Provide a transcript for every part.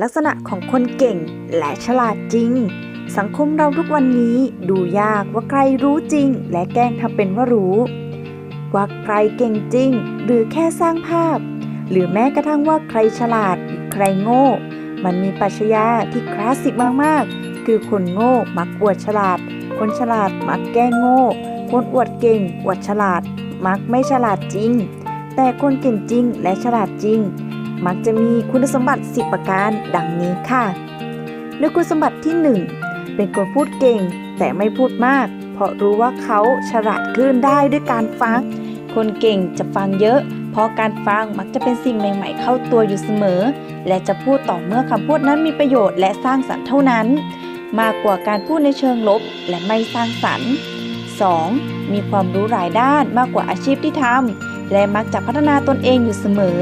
ลักษณะของคนเก่งและฉลาดจริง สังคมเราทุกวันนี้ดูยากว่าใครรู้จริง และแกล้งทำเป็นว่ารู้ ว่าใครเก่งจริง หรือแค่สร้างภาพ หรือแม้กระทั่งว่าใครฉลาดหรือใครโง่ มันมีปรัชญาที่คลาสสิกมากๆ คือคนโง่มักอวดฉลาด คนฉลาดมักแกล้งโง่ คนอวดเก่งอวดฉลาด มักไม่ฉลาดจริง แต่คนเก่งจริงและฉลาดจริง มักจะมีคุณสมบัติ 10 ประการดังนี้ค่ะด้วยคุณสมบัติที่ 1 เป็นคนพูดเก่ง แต่ไม่พูดมาก เพราะรู้ว่าเขาฉลาดขึ้นได้ด้วยการฟัง คนเก่งจะฟังเยอะ เพราะการฟังมักจะเป็นสิ่งใหม่ ๆ เข้าตัวอยู่เสมอ และจะพูดต่อเมื่อคำพูดนั้นมีประโยชน์และสร้างสรรค์เท่านั้น มากกว่าการพูดในเชิงลบและไม่สร้างสรรค์ 2. มีความรู้หลายด้านมากกว่าอาชีพที่ทำและมักจะพัฒนาตนเองอยู่เสมอ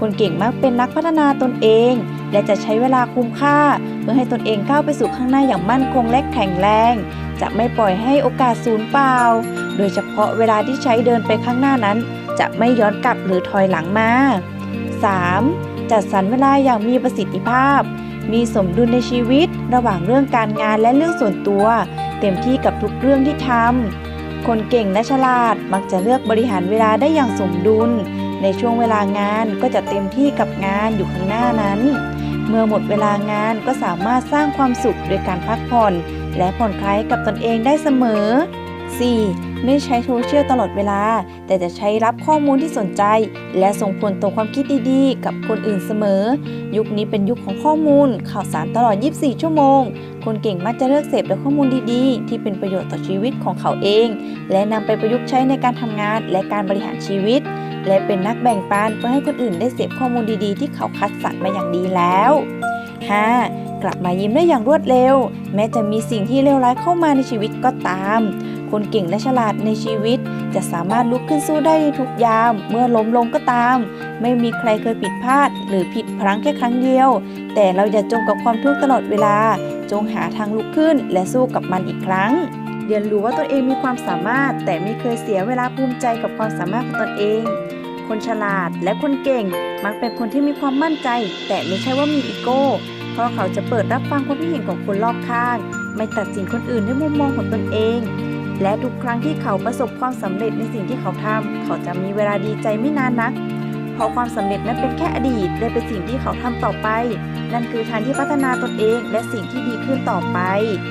คนเก่งมักเป็นนักพัฒนาตนเอง และจะใช้เวลาคุ้มค่า เพื่อให้ตนเองก้าวไปสู่ข้างหน้าอย่างมั่นคงและแข็งแรง จะไม่ปล่อยให้โอกาสสูญเปล่า โดยเฉพาะเวลาที่ใช้เดินไปข้างหน้านั้น จะไม่ย้อนกลับหรือถอยหลังมา 3. จัดสรรเวลาอย่างมีประสิทธิภาพ มีสมดุลในชีวิต ระหว่างเรื่องการงานและเรื่องส่วนตัว เต็มที่กับทุกเรื่องที่ทำคนเก่งและฉลาดมักจะเลือกบริหารเวลาได้อย่างสมดุล ในช่วงเวลางานก็จะเต็มที่กับงานอยู่ข้างหน้านั้น เมื่อหมดเวลางานก็สามารถสร้างความสุขโดยการพักผ่อน และผ่อนคลายกับตนเองได้เสมอ 4. ไม่ใช้โซเชียลตลอดเวลา แต่จะใช้รับข้อมูลที่สนใจ และส่งผลต่อความคิดดีๆ กับคนอื่นเสมอ ยุคนี้เป็นยุคของข้อมูล ข่าวสารตลอด 24 ชั่วโมง คนเก่งมักจะเลือกเสพแต่ข้อมูลดีๆ ที่เป็นประโยชน์ต่อชีวิตของเขาเอง และนำไปประยุกต์ใช้ในการทำงานและการบริหารชีวิต และเป็นนักแบ่งปันเพื่อให้คนอื่นได้เสพข้อมูลดีๆ ที่เขาคัดสรรมาอย่างดีแล้ว 5. กลับมายิ้มได้อย่างรวดเร็ว แม้จะมีสิ่งที่เลวร้ายเข้ามาในชีวิตก็ตาม คนเก่งและฉลาดในชีวิต จะสามารถลุกขึ้นสู้ได้ในทุกยาม เมื่อล้มลงก็ตาม ไม่มีใครเคยผิดพลาด หรือผิดพลั้งแค่ครั้งเดียว แต่เราอย่าจมกับความทุกข์ตลอดเวลา จงหาทางลุกขึ้นและสู้กับมันอีกครั้ง เรียนรู้ว่าตนเองมีความสามารถ แต่ไม่เคยเสียเวลาภูมิใจกับความสามารถของตนเอง คนฉลาดและคนเก่ง มักเป็นคนที่มีความมั่นใจ แต่ไม่ใช่ว่ามีอีโก้ เพราะเขาจะเปิดรับฟังความคิดเห็นของคนรอบข้าง ไม่ตัดสินคนอื่นด้วยมุมมองของตนเอง และทุกครั้งที่เขาประสบความสำเร็จในสิ่งที่เขาทำเขาจะมีเวลาดีใจไม่นานนักเพราะความสำเร็จนั้นเป็นแค่อดีตและเป็นสิ่งที่เขาทำต่อไป นั่นคือทางที่พัฒนาตนเองและสิ่งที่ดีขึ้นต่อไป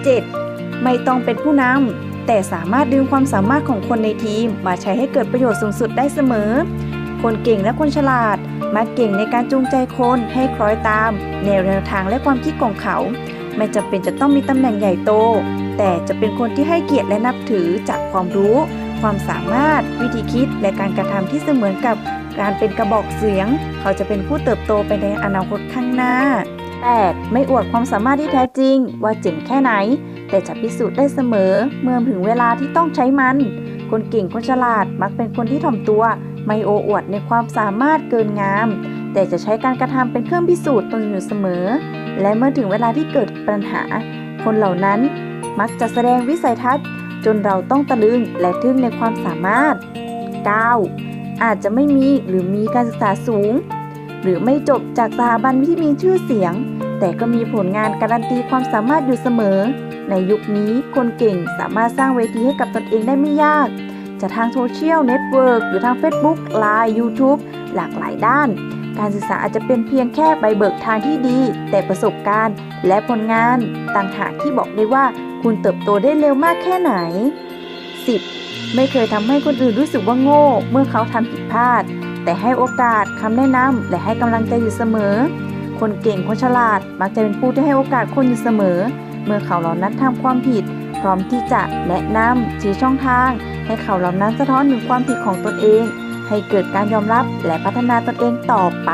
7. ไม่ต้องเป็นผู้นำแต่สามารถดึงความสามารถของคนในทีมมาใช้ให้เกิดประโยชน์สูงสุดได้เสมอ คนเก่งและคนฉลาด มักเก่งในการจูงใจคนให้คล้อยตาม แนวแนวทางและความคิดของเขา ไม่จำเป็นจะต้องมีตำแหน่งใหญ่โต แต่จะเป็นคนที่ให้เกียรติและนับถือจากความรู้ ความสามารถ วิธีคิด และการกระทำที่เสมือนกับการเป็นกระบอกเสียง เขาจะเป็นผู้เติบโตไปในอนาคตข้างหน้า 8. ไม่อวดความสามารถที่แท้จริง ว่าเจ๋งแค่ไหน แต่จะพิสูจน์ได้เสมอเมื่อถึงเวลาที่ต้องใช้มัน คนเก่งคนฉลาดมักเป็นคนที่ถ่อมตัว ไม่โอ้อวดในความสามารถเกินงาม แต่จะใช้การกระทำเป็นเครื่องพิสูจน์ตนอยู่เสมอ และเมื่อถึงเวลาที่เกิดปัญหา คนเหล่านั้นมักจะแสดงวิสัยทัศน์ จนเราต้องตะลึงและทึ่งในความสามารถ 9. อาจจะไม่มีหรือมีการศึกษาสูง หรือไม่จบจากสถาบันที่มีชื่อเสียง แต่ก็มีผลงานการันตีความสามารถอยู่เสมอ ในยุคนี้คนเก่งสามารถสร้างเวทีให้กับตนเองได้ไม่ยาก จะทางโซเชียลเน็ตเวิร์กหรือทาง Facebook Line YouTube หลากหลายด้าน การศึกษาอาจจะเป็นเพียงแค่ใบเบิกทางที่ดี แต่ประสบการณ์และผลงานต่างหากที่บอกได้ว่าคุณเติบโตได้เร็วมากแค่ไหน 10. ไม่เคยทำให้คนอื่นรู้สึกว่าโง่ เมื่อเขาทำผิดพลาด แต่ให้โอกาสคำแนะนำและให้กำลังใจอยู่เสมอ คนเก่งคนฉลาด มักจะเป็นผู้ที่ให้โอกาสคนอยู่เสมอ เมื่อเขาเหล่านั้นทำความผิด พร้อมที่จะแนะนำชี้ช่องทาง ให้เขาเหล่านั้นสะท้อนถึงความผิดของตนเอง ให้เกิดการยอมรับและพัฒนาตนเองต่อไป